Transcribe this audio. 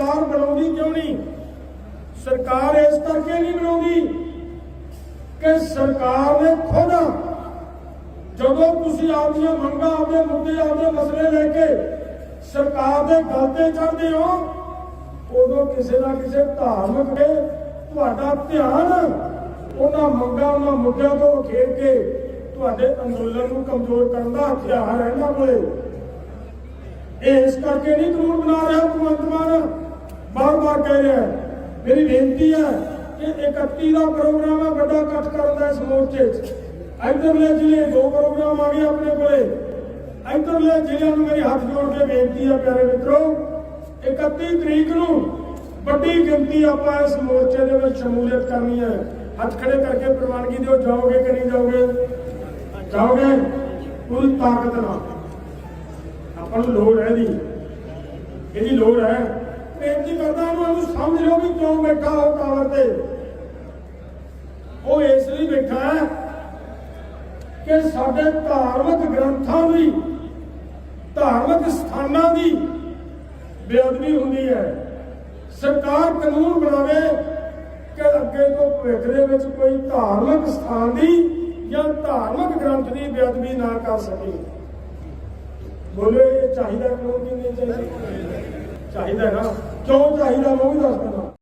ਸਰਕਾਰ ਬਣਾਉਂਦੀ ਕਿਉਂ ਨਹੀਂ? ਸਰਕਾਰ ਇਸ ਕਰਕੇ ਨਹੀਂ ਬਣਾਉਂਦੀ ਕਿ ਸਰਕਾਰ ਨੇ ਖੁਦ ਜਦੋਂ ਤੁਸੀਂ ਆਪਦੀਆਂ ਮੰਗਾਂ ਆਪਦੇ ਮੁੱਦੇ ਆਪਦੇ ਮਸਲੇ ਲੈ ਕੇ ਸਰਕਾਰ ਦੇ ਗੱਲ ਤੇ ਚੜ੍ਹਦੇ ਹੋ, ਉਦੋਂ ਕਿਸੇ ਨਾ ਕਿਸੇ ਧਾਰਮਿਕ ਦੇ ਤੁਹਾਡਾ ਧਿਆਨ ਉਹਨਾਂ ਮੰਗਾਂ, ਉਹਨਾਂ ਮੁੱਦਿਆਂ ਤੋਂ ਖੇਡ ਕੇ ਤੁਹਾਡੇ ਅੰਦੋਲਨ ਨੂੰ ਕਮਜ਼ੋਰ ਕਰਨ ਦਾ ਹਥਿਆਰ ਹੈ ਇਹਨਾਂ ਕੋਲੇ ਇਸ ਕਰਕੇ ਨਹੀਂ ਕਾਨੂੰਨ ਬਣਾ ਰਿਹਾ ਭਗਵੰਤ ਮਾਨ। ਬਾਰ-ਬਾਰ ਕਹਿ ਰਿਹਾ ਮੇਰੀ ਬੇਨਤੀ ਹੈ ਕਿ 31 ਦਾ ਪ੍ਰੋਗਰਾਮ ਹੈ, ਵੱਡਾ ਇਕੱਠ ਕਰਨ ਦਾ ਇਸ ਮੋਰਚੇ 'ਚ ਇੱਧਰਲੇ ਜ਼ਿਲ੍ਹੇ, ਦੋ ਪ੍ਰੋਗਰਾਮ ਆ ਗਏ ਆਪਣੇ ਕੋਲੇ। ਇੱਧਰਲੇ ਜ਼ਿਲ੍ਹਿਆਂ ਨੂੰ ਮੇਰੀ ਹੱਥ ਜੋੜ ਕੇ ਬੇਨਤੀ ਹੈ, ਪਿਆਰੇ ਮਿੱਤਰੋ 31 ਤਰੀਕ ਨੂੰ ਵੱਡੀ ਗਿਣਤੀ ਆਪਾਂ ਇਸ ਮੋਰਚੇ ਦੇ ਵਿੱਚ ਸ਼ਮੂਲੀਅਤ ਕਰਨੀ ਹੈ। ਹੱਥ ਖੜੇ ਕਰਕੇ ਪ੍ਰਵਾਨਗੀ ਦਿਓ, ਜਾਓਗੇ ਕਿ ਨਹੀਂ ਜਾਓਗੇ? ਜਾਓਗੇ? ਪੂਰੀ ਤਾਕਤ ਨਾਲ। ਆਪਾਂ ਨੂੰ ਲੋੜ ਹੈ ਦੀ ਇਹਦੀ ਲੋੜ ਹੈ। ਬੇਨਤੀ ਸਮਝ ਲਓ ਵੀ ਕਿਉਂ ਬੈਠਾ ਉਹ ਟਾਵਰ ਤੇ? ਉਹ ਇਸ ਲਈ ਬੈਠਾ ਹੈ ਕਿ ਸਾਡੇ ਧਾਰਮਿਕ ਗ੍ਰੰਥਾਂ ਦੀ, ਧਾਰਮਿਕ ਸਥਾਨਾਂ ਦੀ ਬੇਅਦਬੀ ਹੁੰਦੀ ਹੈ। ਸਰਕਾਰ ਕਾਨੂੰਨ ਬਣਾਵੇ ਕਿ ਅੱਗੇ ਤੋਂ ਭਵਿੱਖ ਦੇ ਵਿੱਚ ਕੋਈ ਧਾਰਮਿਕ ਸਥਾਨ ਦੀ ਜਾਂ ਧਾਰਮਿਕ ਗ੍ਰੰਥ ਦੀ ਬੇਅਦਬੀ ਨਾ ਕਰ ਸਕੇ। ਬੋਲੇ, ਇਹ ਚਾਹੀਦਾ ਕਾਨੂੰਨ ਕਿ ਚਾਹੀਦਾ? ਚਾਹੀਦਾ ਨਾ। ਕਿਉਂ ਚਾਹੀਦਾ ਮੈਂ ਉਹ ਵੀ ਦੱਸਦਾ